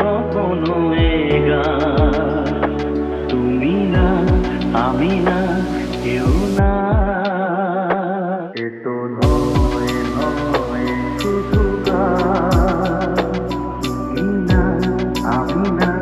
কখনো তুমি না আমি না কেউ না। এত শুধু তুমি না আমি না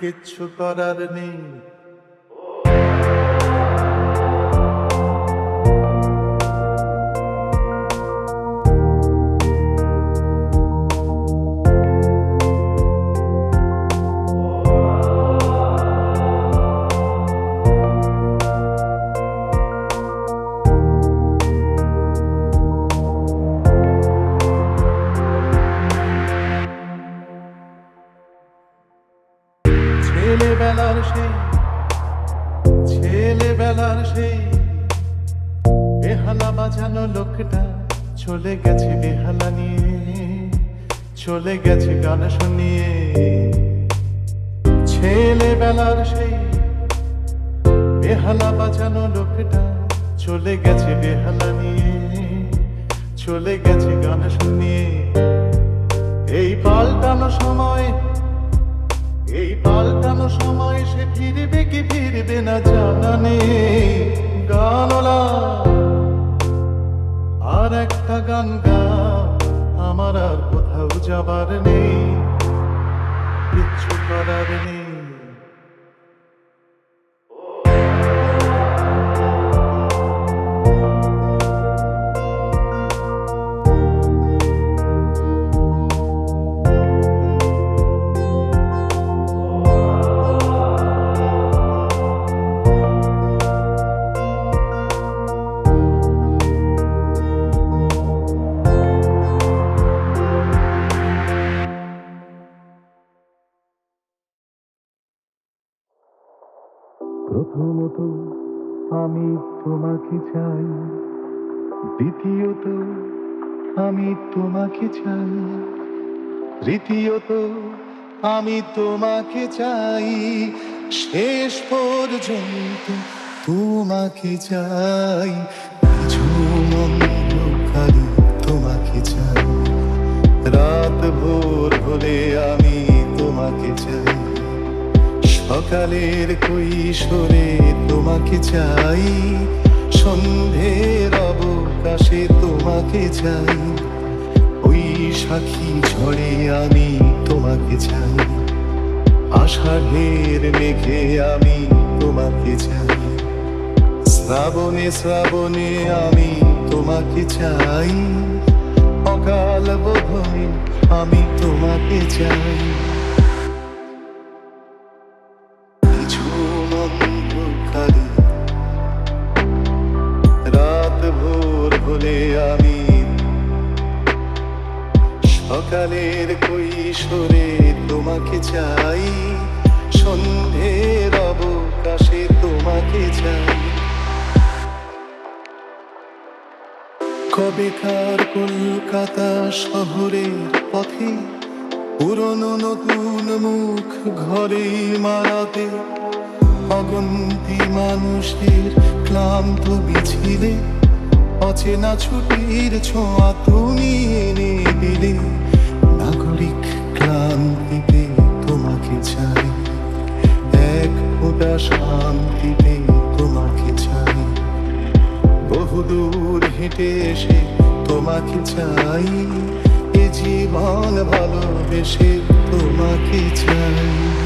কিচ্ছু করার নেই। ছেলেবেলার সেই বেহালা বাজানো লোকটা চলে গেছে বেহালা নিয়ে, চলে গেছে গান শুনিয়ে। এই পাল্টানো সময়, এই পাল্টানো সময় সে ফিরবে কি ফিরবে না জানা নেই। গানলা আর একটা গান গাও আমার আর কোথাও যাবার নেই। কিচ্ছু করার নেই। তোমাকে চাই। তৃতীয়ত, আমি তোমাকে চাই। শেষ পর্যন্ত তোমাকে চাই। তোমাকে চাই। রাত ভোর হলে আমি তোমাকে চাই। সকালের কৈশোরে তোমাকে চাই। সন্ধ্যের অবকাশে তোমাকে চাই। সাক্ষী ঝড়ে আমি তোমাকে চাই। আষাঢ়ের মেঘে আমি তোমাকে চাই। শ্রাবণে শ্রাবণে আমি তোমাকে চাই। অকাল বোধনে আমি তোমাকে চাই। কবেকার কলকাতা শহরের পথে, পুরনো নতুন মুখ ঘরে মারাতে অগন্তি মানুষের ক্লান্ত মিছিলে অচেনা ছুটির ছোঁয়া তুমি এনে দিলে, নাগরিক ক্লান্তিতে তোমাকে চাই, এক ফোঁটা শান্তিতে তোমাকে বহুদূর হেঁটে এসে তোমাকে চাই। এ জীবন ভালোবেসে তোমাকে চাই।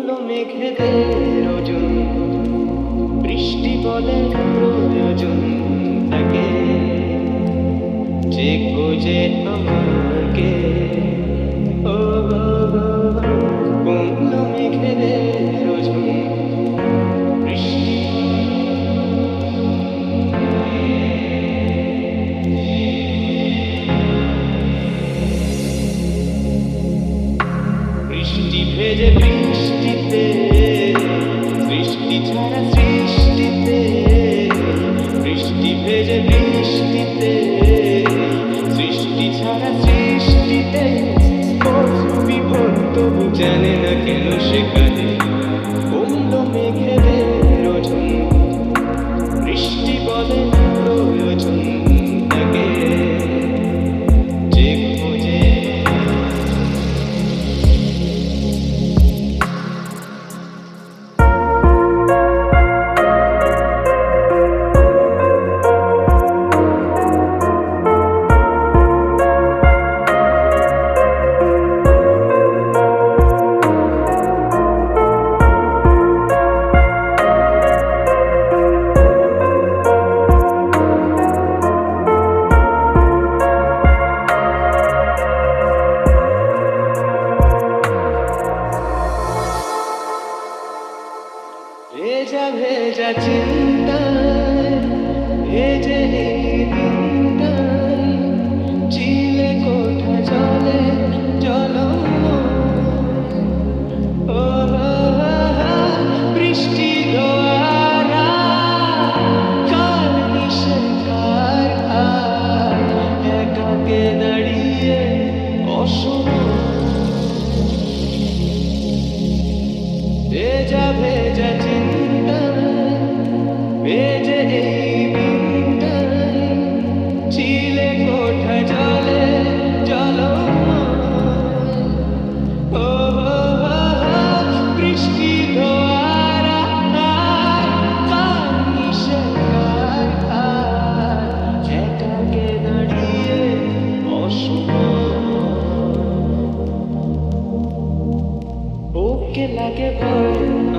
নীল মেঘেদের ওজন। বৃষ্টি বলে প্রয়োজন তাকে। যে খোঁজে আমাকে it like it burns.